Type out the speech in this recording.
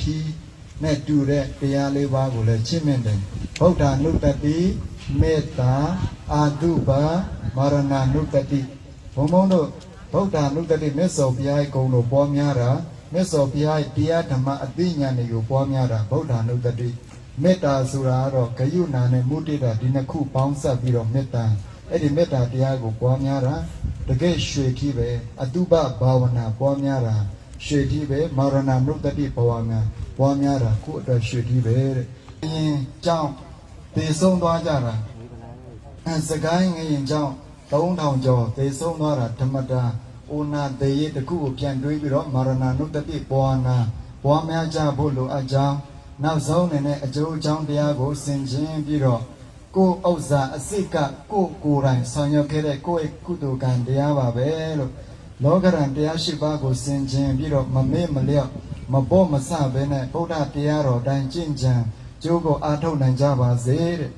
ဖြီးနဲ့တူတဲ့တရားလေးပါးကိုလည်းချင့်မြင့်တယ်ဗုဒ္ဓနုတ္တိမေတ္တာအာတုပါမရဏနုတ္တိဘုံဘုံတို့ဗုဒ္ဓနုတ္တိမြတ်စွာဘုရားရဲ့ဂုဏ်တော်ပွားများတာမြတ်စွာဘုရားရဲ့တရားဓမ္မအသိဉာဏ်တွေကိုပွားများတာဗုဒ္ဓနုတ္တိမေတ္တာဆိုတာကတော့ဂယုဏနဲ့မုတိတာဒီနှစ်ခုပေါင်းစပ်ပြီးတော့မေတ္တာအဲ့ဒီမေတ္တာတရားကိုပွားများတာတကယ်ရွှေကြီးပဲအတုပဘာဝနာပွားများတာ ရွှေကြီးပဲမာရဏနုတ္တိဘဝများပွားများတာကိုယ့်အတွက်ရွှေကြီးပဲတဲ့အရင်ကြောင့်သေဆုံးသွားကြတာအဲစကိုင်းငရင်ကြောင့်3000ကျော်သေဆုံးသွားတာဓမ္မတာအိုနာတေရတခုကိုပြန်တွေးပြီးတော့မာရဏနုတ္တိပွားနာပွားများကြဖို့လိုအပ်ကြောင်းနောက်ဆုံးအနေနဲ့အကျိုးအကြောင်းတရားကိုဆင်ခြင်ပြီးတော့ကိုယ်ဥစ္စာအစိတ်ကကိုယ်ကိုယ်တိုင်ဆောင်ရွက်ခဲ့တဲ့ကိုယ့်ရဲ့ကုသိုလ်ကံတရားပါပဲလို့ လောကရန်တရားရှိပါးကိုစင်ကြင်ပြီးတော့မမေ့မလျော့မပေါ့မဆဘဲနဲ့ဗုဒ္ဓတရားတော်တိုင်းကျင့်ကြံကျိုးကိုအားထုတ်နိုင်ကြပါစေတဲ့